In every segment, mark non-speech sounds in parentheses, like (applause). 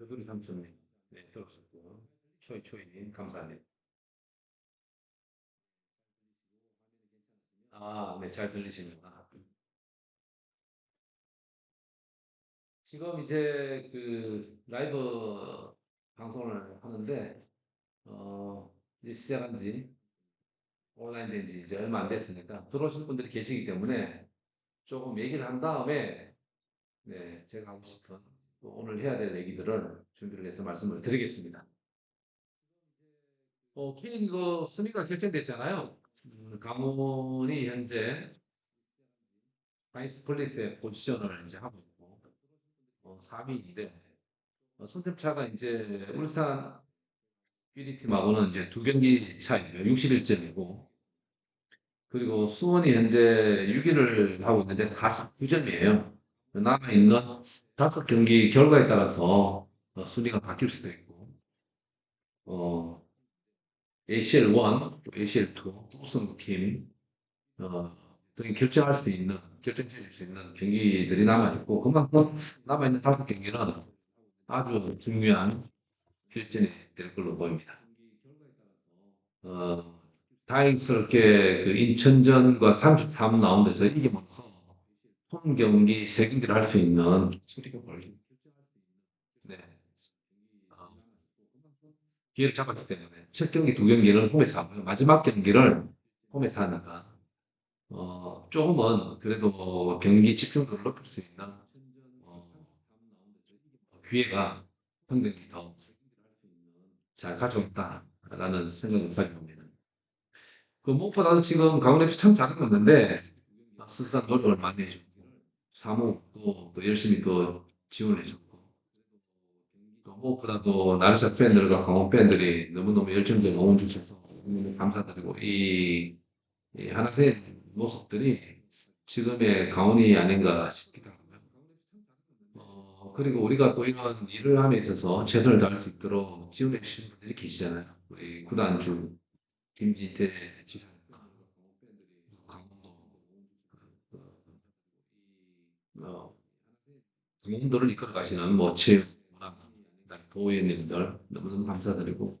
더두리 삼촌님, 네, 들어오셨고, 초이 초이님, 감사합니다. 아, 네, 잘 들리시는구나. 지금 이제 그 라이브 방송을 하는데, 어, 이제 시작한 지, 온라인 된 지 이제 얼마 안 됐으니까, 들어오신 분들이 계시기 때문에 조금 얘기를 한 다음에, 네, 제가 하고 싶은 또 오늘 해야 될 얘기들을 준비를 해서 말씀을 드리겠습니다. 어, K리그 순위가 결정됐잖아요. 음, 강원이 현재 하이스플릿의 포지션을 이제 하고 있고, 어, 3위인데, 어, 승점차가 이제 울산 PD팀하고는 이제 두 경기 차이고요. 61점이고, 그리고 수원이 현재 6위를 하고 있는데 49점이에요. 남아있는 다섯 경기 결과에 따라서 어, 순위가 바뀔 수도 있고, 어, ACL 1, 또 ACL 2, 우승팀, 어, 등이 결정할 수 있는, 결정지을 수 있는 경기들이 남아있고, 그만큼 남아있는 다섯 경기는 아주 중요한 결전이 될 걸로 보입니다. 어, 다행스럽게 그 인천전과 33 라운드에서 이기면서 홈 경기 세 경기를 할 수 있는 소리가 걸리 네. 어, 기회를 잡았기 때문에 첫 경기 두 경기를 홈에서 하고요. 마지막 경기를 홈에서 하니까 어, 조금은 그래도 경기 집중도를 높일 수 있는 어, 기회가 한 경기 더 잘 가져왔다라는 생각을 가지고 옵니다. 그 무엇보다도 지금 강원 FC 참 잘하고 있는데 스스로 노력을 많이 해주고 사무도 또 열심히 또 지원해줬고 또 무엇보다도 나르샤 팬들과 강원 팬들이 너무너무 열정적으로 응원 주셔서 감사드리고 이, 이 하나 된 모습들이 지금의 강원이 아닌가 싶기도 하고요. 어, 그리고 우리가 또 이런 일을 함에 있어서 최선을 다할 수 있도록 지원해 주시는 분들이 계시잖아요. 우리 구단주 김진태 지사님과 강원도 어, 강원도를 이끌어 가시는 뭐 문화, 그다음에 도의원님들 너무너무 감사드리고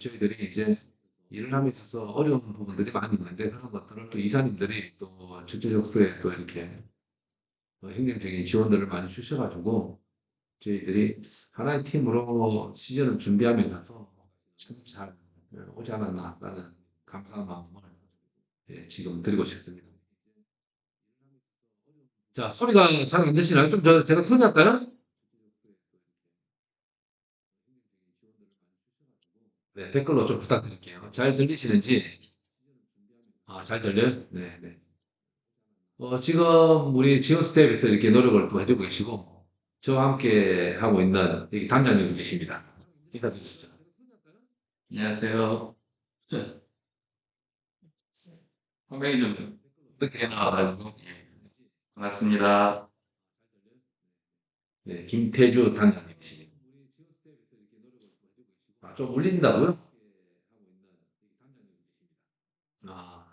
저희들이 이제 일을 함에 있어서 어려운 부분들이 많이 있는데 그런 것들을 또 이사님들이 또 적재적소에 또 이렇게 어, 행정적인 지원들을 많이 주셔가지고 저희들이 하나의 팀으로 시즌을 준비하면서 참 잘 오지 않았나라는 감사한 마음을 예, 지금 드리고 싶습니다. 자, 소리가 잘안 들리시나요? 좀 저, 제가 크게 할까요? 네, 댓글로 좀 부탁드릴게요. 잘 들리시는지. 아, 잘 들려요? 네, 네. 어, 지금 우리 지원 스텝에서 이렇게 노력을 또 해주고 계시고, 저와 함께 하고 있는 여기 단장님이 계십니다. 인사드리시죠. 안녕하세요. (laughs) 화면이 좀 어떻게 나와가지고 예. 반갑습니다. 네, 김태주 단장님이십니다. 아, 좀 울린다고요? 아,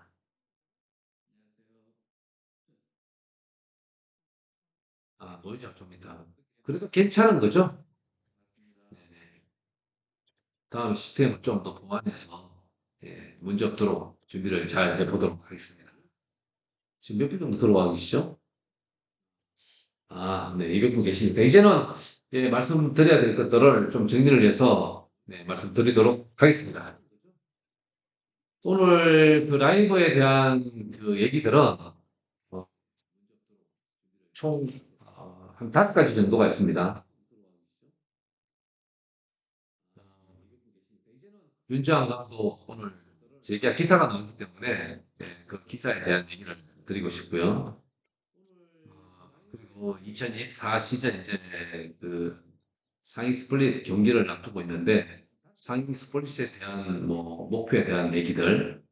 아, 노이즈가 좀 있다. 그래도 괜찮은 거죠? 네네. 다음 시스템을 좀 더 보완해서 예, 문제 없도록 준비를 잘 해보도록 하겠습니다. 지금 몇 분 정도 들어와 계시죠? 아, 네, 200분 계시니까 이제는 예, 말씀드려야 될 것들을 좀 정리를 해서 네, 말씀드리도록 하겠습니다. 오늘 그 라이브에 대한 그 얘기들은 어, 총 어, 한 다섯 가지 정도가 있습니다. 윤재환 감독 오늘 제기가 기사가 나왔기 때문에 예, 그 기사에 대한 얘기를 드리고 싶고요. 어, 그리고 2024 시즌 이제 그 상위 스플릿 경기를 앞두고 있는데 상위 스플릿에 대한 뭐 목표에 대한 얘기들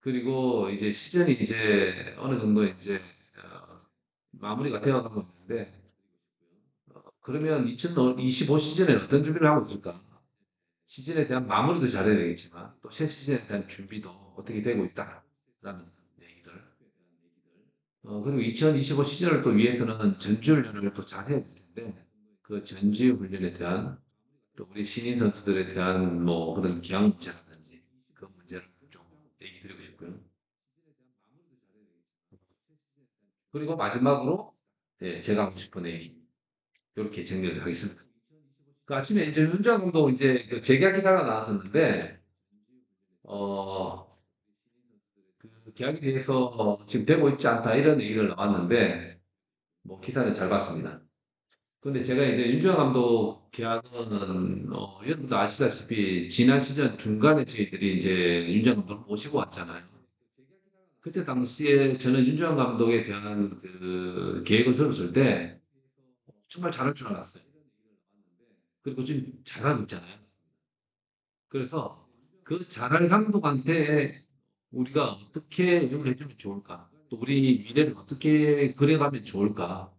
그리고 이제 시즌이 이제 어느 정도 이제 어, 마무리가 되어가고 있는데 어, 그러면 2025 시즌에 어떤 준비를 하고 있을까? 시즌에 대한 마무리도 잘해야 되겠지만 또 새 시즌에 대한 준비도 어떻게 되고 있다라는. 어, 그리고 2025 시즌을 또 위해서는 전주훈련을 또 잘해야 될 텐데 그그 전지 훈련에 대한 또 우리 신인 선수들에 대한 뭐 그런 기량 문제라든지 그 문제를 좀 얘기 드리고 싶고요. 그리고 마지막으로 네, 제가 하고 싶은 얘기 이렇게 정리를 하겠습니다. 그 아침에 이제 윤정 감독 이제 그 재계약 기사가 나왔었는데 어, 그 계약에 대해서 지금 되고 있지 않다 이런 얘기를 나왔는데 뭐 기사는 잘 봤습니다. 근데 제가 이제 윤주환 감독 계약은 어, 여러분도 아시다시피 지난 시즌 중간에 저희들이 이제 윤주환 감독을 모시고 왔잖아요. 그때 당시에 저는 윤주환 감독에 대한 그 계획을 들었을 때 정말 잘할 줄 알았어요. 그리고 지금 잘하고 있잖아요. 그래서 그 잘할 감독한테 우리가 어떻게 응을 해주면 좋을까? 또 우리 미래를 어떻게 그려가면 좋을까?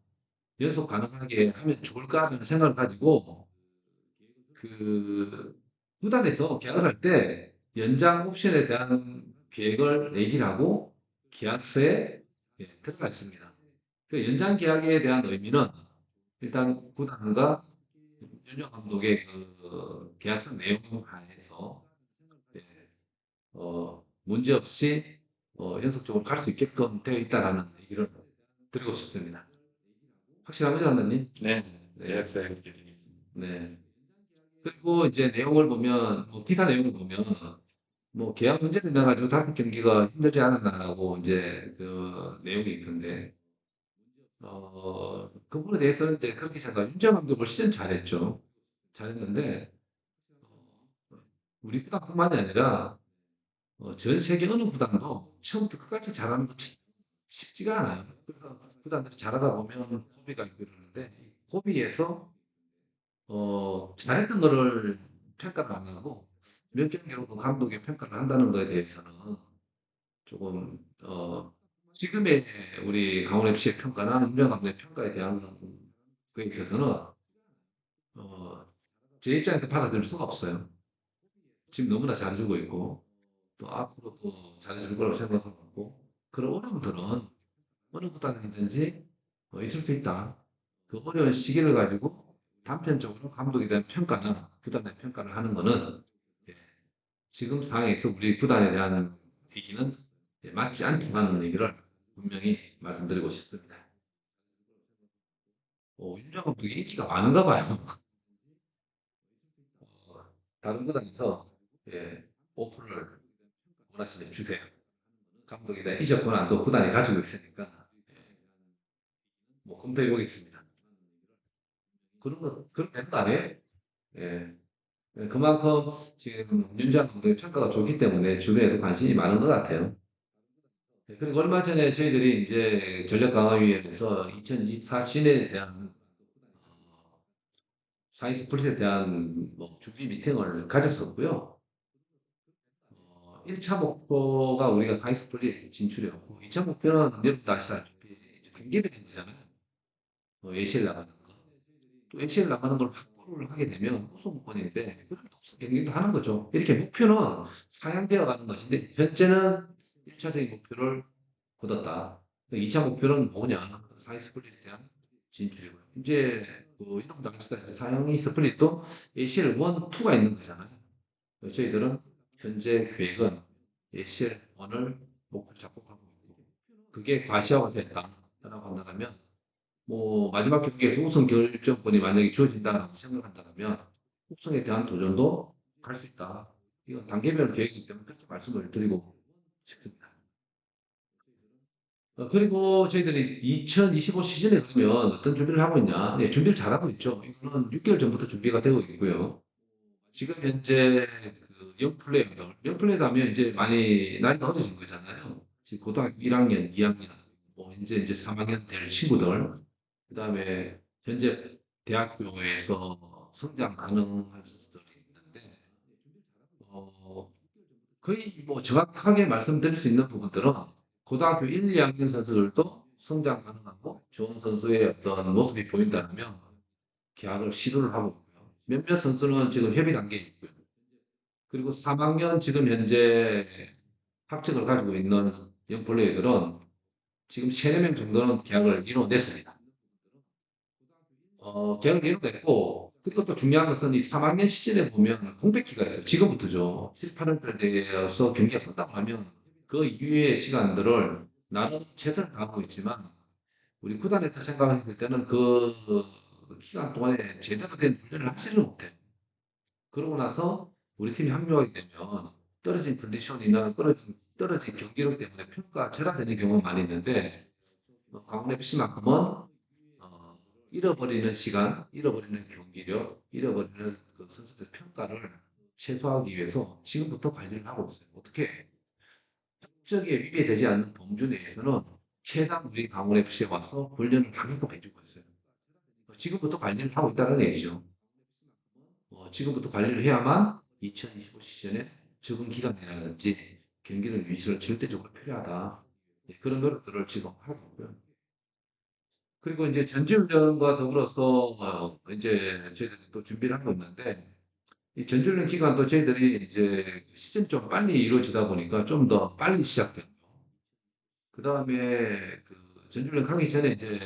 연속 가능하게 하면 좋을까라는 생각을 가지고 그 구단에서 계약을 할 때 연장 옵션에 대한 계획을 얘기를 하고 계약서에 예, 들어가 있습니다. 그 연장 계약에 대한 의미는 일단 구단과 윤정 감독의 그 계약서 내용 하에서 예, 어, 문제 없이 어, 연속적으로 갈 수 있게끔 되어 있다라는 얘기를 드리고 싶습니다. 확실합니다, 감독님? 네, 네. 그렇게 되어 있습니다. 네. 그리고 이제 내용을 보면, 뭐, 기사 내용을 보면, 뭐, 계약 문제를 인해 가지고 다섯 경기가 힘들지 않았나라고 이제 그 내용이 있던데, 어, 그 부분에 대해서는 이제 그렇게 생각, 윤정 감독을 시즌 잘했죠. 잘했는데, 어, 우리 구단뿐만이 아니라, 어, 전 세계 어느 구단도 처음부터 끝까지 잘하는 것 쉽지가 않아요. 그래서 구단들이 잘하다 보면 있고 이러는데, 이 고비에서 어, 잘했던 거를 평가를 안 하고 몇 경기로 그 감독이 평가를 한다는 거에 대해서는 조금 어, 지금의 우리 강원 FC의 평가나 윤정 감독의 평가에 대한 거에 있어서는 어, 제 입장에서 받아들일 수가 없어요. 지금 너무나 잘해주고 있고 또 앞으로도 잘해줄 거라고 생각하고 그런 어려움들은 어느 구단이든지 어, 있을 수 있다. 그 어려운 시기를 가지고 단편적으로 감독에 대한 평가나 구단의 평가를 하는 것은 예, 지금 상황에서 우리 구단에 대한 얘기는 예, 맞지 않다는 얘기를 분명히 말씀드리고 싶습니다. 어, 윤정 감독이 인기가 많은가 봐요. (laughs) 어, 다른 구단에서 예, 오프를 원하시면 주세요. 감독에 대한 이적 권한도 구단이 가지고 있으니까 예, 뭐 검토해 보겠습니다. 그런 거, 그런 되는 거 아니에요? 예. 예, 그만큼 지금 윤장 감독의 평가가 좋기 때문에 주변에도 관심이 많은 것 같아요. 예, 그리고 얼마 전에 저희들이 이제 전력강화위원회에서 2024 시즌에 대한 어, 사이 스 플릿에 대한 뭐 준비 미팅을 가졌었고요. 어, 1차 목표가 우리가 사이 스플릿 진출이었고 2차 목표는 여러분도 아시다시피 이제 경기에 된 거잖아요. 어, 예시를 나가는 거. 또 NC를 나가는 걸 확보를 하게 되면 그런 독서 경기도 하는 거죠. 이렇게 목표는 상향되어 가는 것인데 현재는 1차적인 목표를 거뒀다. 2차 목표는 뭐냐? 사이 스플릿에 대한 진출이고요. 이제 그 이런 당시다 사양이 스플릿도 ACL 1, 2가 있는 거잖아요. 저희들은 현재 계획은 1을 목표로 잡고 가고 있고 그게 과시화가 됐다라고 한다면 뭐 마지막 경기에서 우승 결정권이 만약에 주어진다라고 생각한다면 우승에 대한 도전도 갈 수 있다. 이건 단계별 계획이기 때문에 그렇게 말씀을 드리고 싶습니다. 어, 그리고 저희들이 2025 시즌에 그러면 어떤 준비를 하고 있냐? 네, 준비를 잘하고 있죠. 이거는 6개월 전부터 준비가 되고 있고요. 지금 현재 그 영플레이어들, 영플레이어 하면 이제 많이 나이가 어려진 거잖아요. 지금 고등학교 1학년, 2학년, 뭐 이제 이제 3학년 될 친구들, 그 다음에 현재 대학교에서 성장 가능한 선수들이 있는데, 어, 거의 뭐 정확하게 말씀드릴 수 있는 부분들은 고등학교 1, 2학년 선수들도 성장 가능하고 좋은 선수의 어떤 모습이 보인다면 계약을 시도를 하고 있고요. 몇몇 선수는 지금 협의 단계에 있고요. 그리고 3학년 지금 현재 학적을 가지고 있는 영플레이들은 지금 3, 4명 정도는 계약을 이뤄냈습니다. 어, 계약을 이루냈고, 그리고 또 중요한 것은 이 3학년 시즌에 보면 공백기가 있어요. 지금부터죠. 7, 8월달 되어서 경기가 끝나고 나면 그 이후의 시간들을 나는 최선을 다하고 있지만, 우리 구단에서 생각했을 때는 그 기간 동안에 제대로 된 훈련을 하지를 못해요. 그러고 나서 우리 팀이 합류하게 되면 떨어진 컨디션이나 떨어진, 떨어진 경기력 때문에 평가 절하되는 경우가 많이 있는데, 어, 강원 FC만큼은 어, 잃어버리는 시간, 잃어버리는 경기력, 잃어버리는 그 선수들 평가를 최소화하기 위해서 지금부터 관리를 하고 있어요. 어떻게? 법적에 위배되지 않는 범주 내에서는 최대한 우리 강원 FC에 와서 훈련을 하게끔 해주고 있어요. 어, 지금부터 관리를 하고 있다는 얘기죠. 어, 지금부터 관리를 해야만 2025 시즌에 적응 기간이라든지 경기를 유지를 절대적으로 필요하다. 예, 그런 노력들을 지금 하고 있고요. 그리고 이제 전지훈련과 더불어서 어, 이제 저희들이 또 준비를 하고 있는데 이 전지훈련 기간도 저희들이 이제 시즌 좀 빨리 이루어지다 보니까 좀 더 빨리 시작되고 그 다음에 그 전지훈련 가기 전에 이제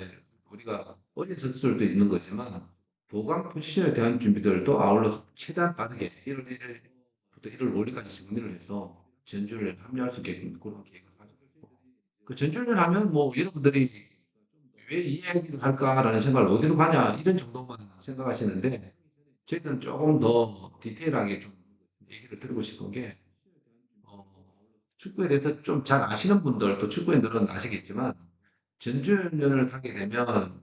우리가 어린 선수들도 있는 거지만 보강 포지션에 대한 준비들도 아울러서 최대한 빠르게 1월 1일부터 1월 5일까지 정리를 해서 전지훈련에 합류할 수 있게끔 그런 계획을 가지고 있고. 그 전지훈련 하면 뭐 여러분들이 왜이 얘기를 할까라는 생각을 어디로 가냐 이런 정도만 생각하시는데 저희들은 조금 더 디테일하게 좀 얘기를 드리고 싶은 게 어, 축구에 대해서 좀 잘 아시는 분들 또 축구인들은 아시겠지만 전지훈련을 하게 되면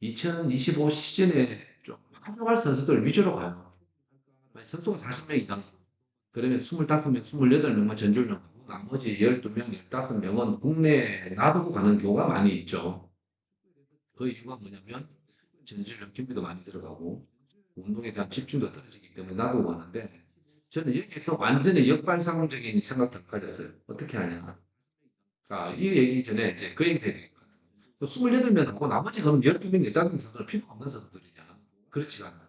2025 시즌에 좀 활용할 선수들 위주로 가요. 선수가 40명 이상 그러면 25명, 28명만 전지훈련 가고 나머지 12명, 15명은 국내에 놔두고 가는 경우가 많이 있죠. 그 이유가 뭐냐면 전지훈련 준비도 많이 들어가고 운동에 대한 집중도 떨어지기 때문에 놔두고 가는데 저는 여기에서 완전히 역발상적인 생각을 가졌어요. 어떻게 하냐. 아, 이 얘기 전에 이제 그 얘기 해야 될것 같아요. 28명 하고 나머지 그럼 12명, 15명 선수는 필요 없는 선수들이냐. 그렇지가 않아요.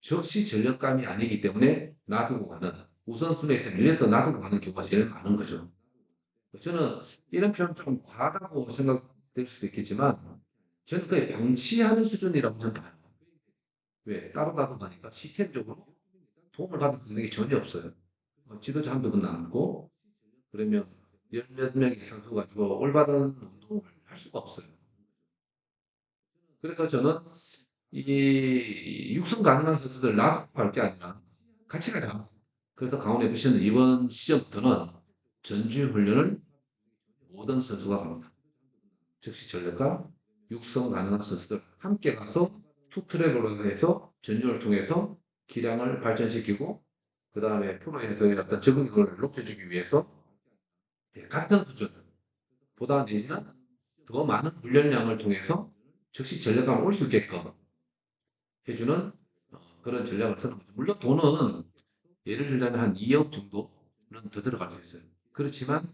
적시 전력감이 아니기 때문에 놔두고 가는 우선순위에 밀려서 놔두고 가는 경우가 제일 많은 거죠. 저는 이런 표현 좀 과하다고 생각될 수도 있겠지만 저는 거의 방치하는 수준이라고 저는 봐요. 왜? 따로 놔두고 가니까 시스템적으로 도움을 받을 수 있는 게 전혀 없어요. 어, 지도자 한 명은 남고 그러면 열몇 명의 선수 가지고 올바른 운동을 할 수가 없어요. 그래서 저는 이 육성 가능한 선수들 갈게 아니라 같이 가자. 그래서 강원 FC는 이번 시즌부터는 전주 훈련을 모든 선수가 갑니다. 즉시 전력과 육성 가능한 선수들 함께 가서 투트랙으로 해서 전주를 통해서 기량을 발전시키고 그 다음에 프로에서의 어떤 적응력을 높여주기 위해서 예, 같은 수준 보다 내지는 더 많은 훈련량을 통해서 즉시 전력감을 올수 있게끔 해주는 어, 그런 전략을 쓰는 거죠. 물론 돈은 예를 들자면 한 2억 정도는 더 들어갈 수 있어요. 그렇지만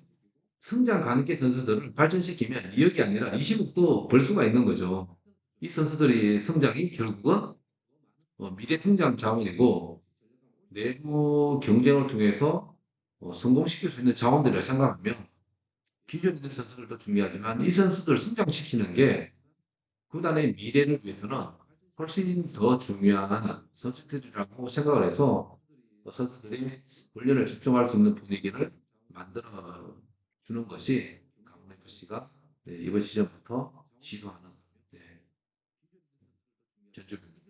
성장 가능계 선수들을 발전시키면 2억이 아니라 20억도 벌 수가 있는 거죠. 이 선수들의 성장이 결국은 어, 미래 성장 자원이고 내부 경쟁을 통해서 어, 성공시킬 수 있는 자원들이라 생각하면 기존에 있는 선수들도 중요하지만 이 선수들 성장시키는 게 구단의 미래를 위해서는 훨씬 더 중요한 선수들이라고 생각을 해서 어, 선수들이 훈련을 집중할 수 있는 분위기를 만들어 주는 것이 강원 FC가 네, 이번 시즌부터 시도하는 네, 전적입니다.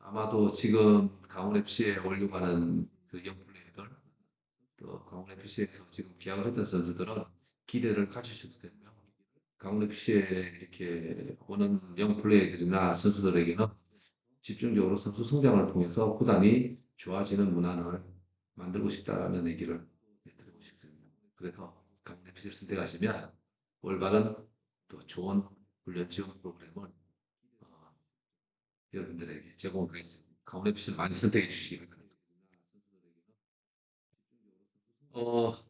아마도 지금 강원 FC에 올려가는 그 영 플레이들 또 강원 FC에서 지금 계약을 했던 선수들은 기대를 가지셔도 되고요. FC에 이렇게 오는 영 플레이들이나 선수들에게는 집중적으로 선수 성장을 통해서 구단이 좋아지는 문화를 만들고 싶다라는 얘기를 드리고 싶습니다. 그래서 FC를 선택하시면 올바른 또 좋은 훈련 지원 프로그램을 어, 여러분들에게 제공하겠습니다. 강원 FC를 많이 선택해 주시기 바랍니다. 어, 어,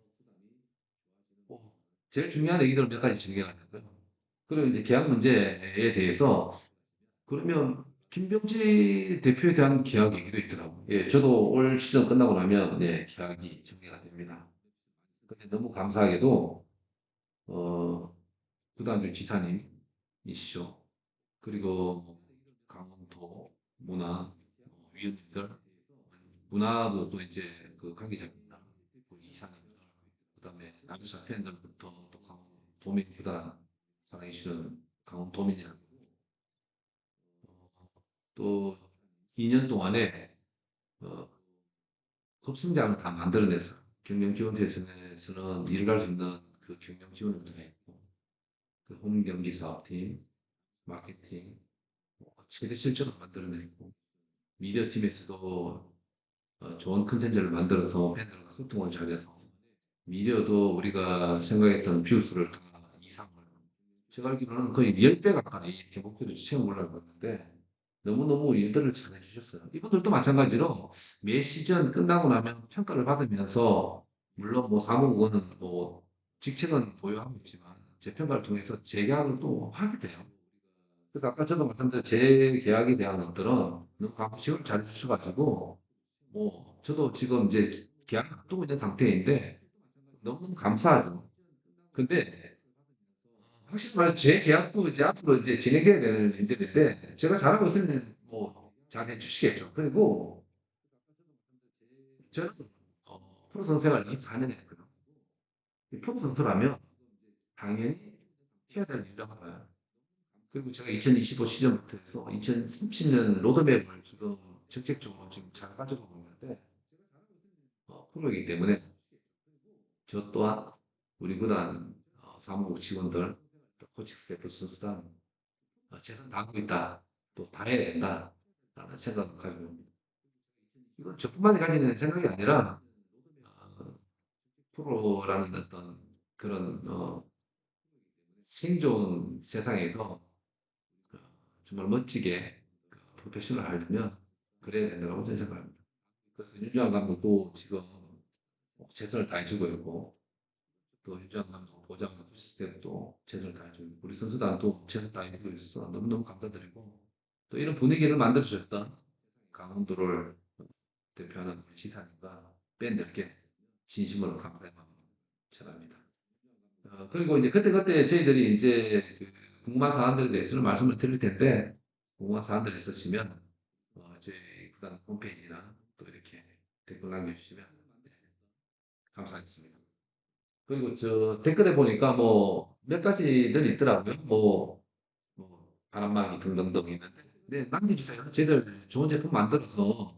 제일 중요한 얘기들을 몇 가지 정리가 되고요. 그리고 이제 계약 문제에 대해서 그러면 김병지 대표에 대한 계약 얘기도 있더라고요. 예, 저도 올 시즌 끝나고 나면 예, 계약이 정리가 됩니다. 근데 너무 감사하게도 어, 구단주 지사님이시죠. 그리고 강원도 문화 어, 위원님들 문화부 또 이제 그 관계자입니다. 그 이사님들 그다음에 남사 팬들부터 또 강원 도민 구단 사랑해주시는 강원 도민이라고. 어, 또 2년 동안에 어, 급성장을 다 만들어내서 경영지원대에서는 할수 있는 그 경영 지원을 다 했고 그 홈경기 사업팀, 마케팅 뭐 최대 실적을 만들어냈고 미디어 팀에서도 어, 좋은 컨텐츠를 만들어서 팬들과 소통을 잘해서 미디어도 우리가 생각했던 뷰수를 다 이상을 제가 알기로는 거의 10배 가까이 이렇게 목표를 채워 올라가고 있는데 너무너무 일들을 잘 해주셨어요. 이분들도 마찬가지로 매 시즌 끝나고 나면 평가를 받으면서 물론 뭐 사무국은 뭐 직책은 보유하고 있지만 재평가를 통해서 재계약을 또 하게 돼요. 그래서 아까 저도 말씀드린 재계약에 대한 것들은 너무 강구식을 잘 해주셔가지고 뭐 저도 지금 이제 계약을 앞두고 있는 상태인데 너무너무 감사하죠. 근데 확실히 말해 제 계약도 이제 앞으로 이제 진행돼야 되는 일들인데 제가 잘하고 있으면 뭐 잘 해주시겠죠. 그리고 저는 어, 프로 선생을 24년 했거든요. 이 프로 선수라면 당연히 해야 될 일이라고 봐요. 그리고 제가 2025 시즌부터 해서 2030년 로드맵을 지금 정책적으로 지금 잘 가져가고 있는데 어, 프로이기 때문에 저 또한 우리 구단 어, 사무국 직원들 또 코칭 스태프 선수단 어, 최선 다하고 있다 또 다 해야 된다 라는 생각을 가지고 있습니다. 이건 저뿐만이 가지는 생각이 아니라 어, 프로라는 어떤 그런 어, 생존 세상에서 어, 정말 멋지게 그 프로페셔널 하려면 그래야 된다고 저는 생각합니다. 그래서 윤주환 감독도 지금 최선을 다해주고 있고 또 윤주환 감독 보장 시스템도 최선을 다해주고 우리 선수단도 최선을 다해주고 있어서 너무너무 감사드리고 또 이런 분위기를 만들어주셨던 강원도를 대표하는 우리 지사님과 밴드들께 진심으로 감사의 마음을 전합니다. 어, 그리고 이제 그때그때 저희들이 이제 그 궁금한 사안들에 대해서는 말씀을 드릴 텐데 궁금한 사안들 있으시면 어, 저희 구단 홈페이지나 또 이렇게 댓글 남겨주시면 네, 감사하겠습니다. 그리고 저 댓글에 보니까 뭐 몇 가지들 있더라고요. 뭐, 뭐 바람막이 등등등 있는데 네 남겨주세요. 저희들 좋은 제품 만들어서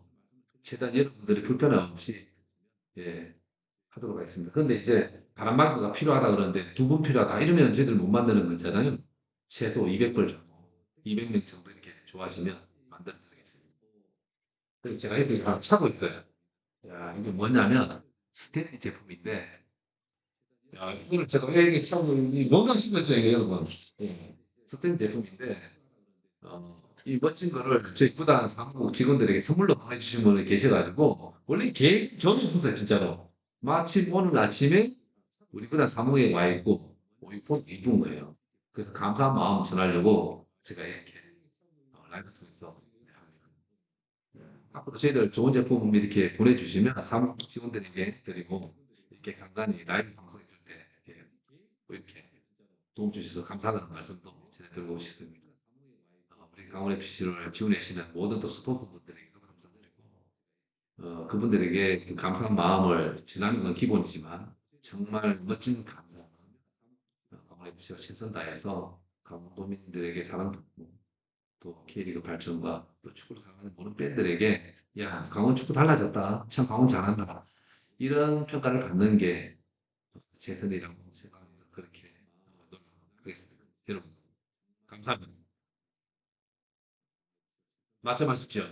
최대한 여러분들이 불편함 없이 예, 하도록 하겠습니다. 그런데 이제 바람막이가 필요하다 그러는데 두 분 필요하다 이러면 저희들 못 만드는 거잖아요. 최소 200벌 정도, 200명 정도 이렇게 좋아하시면 만들어 드리겠습니다. 제가 이렇게 차고 있어요. 야, 이게 뭐냐면 스테디 제품인데 야, 이거를 제가 왜 이렇게 차고 이 뭔가 신경죠 이게 여러분. 예, 스테디 제품인데 어, 이 멋진 거를 저희 구단 사무 직원들에게 선물로 보내주신 분이 계셔가지고 원래 계획 전혀 없었어요 진짜로. 마침 오늘 아침에 우리 구단 사무에 와 있고 오이폰 입은 거예요. 그래서 감사한 마음 전하려고 제가 이렇게 어, 라이브 통해서 네, 앞으로 저희들 좋은 제품 이렇게 보내주시면 사무 직원들에게 드리고 이렇게 간간히 라이브 방송 있을 때 이렇게, 뭐 이렇게 도움 주셔서 감사하다는 말씀도 전해드리고 싶습니다. 어, 우리 강원 FC를 지원해주시는 모든 또 스포츠 분들에게도 감사드리고 어, 그분들에게 그 감사한 마음을 전하는 건 기본이지만 정말 멋진 감사는 어, 강원 FC가 최선 다해서 강원도민들에게 사랑받고 또 K리그 발전과 또 축구를 사랑하는 모든 팬들에게 야 강원 축구 달라졌다. 참 강원 잘한다. 이런 평가를 받는 게 최선이라고 생각해서 그렇게 어, 노력하겠습니다 여러분 감사합니다. 맞춰 마십시오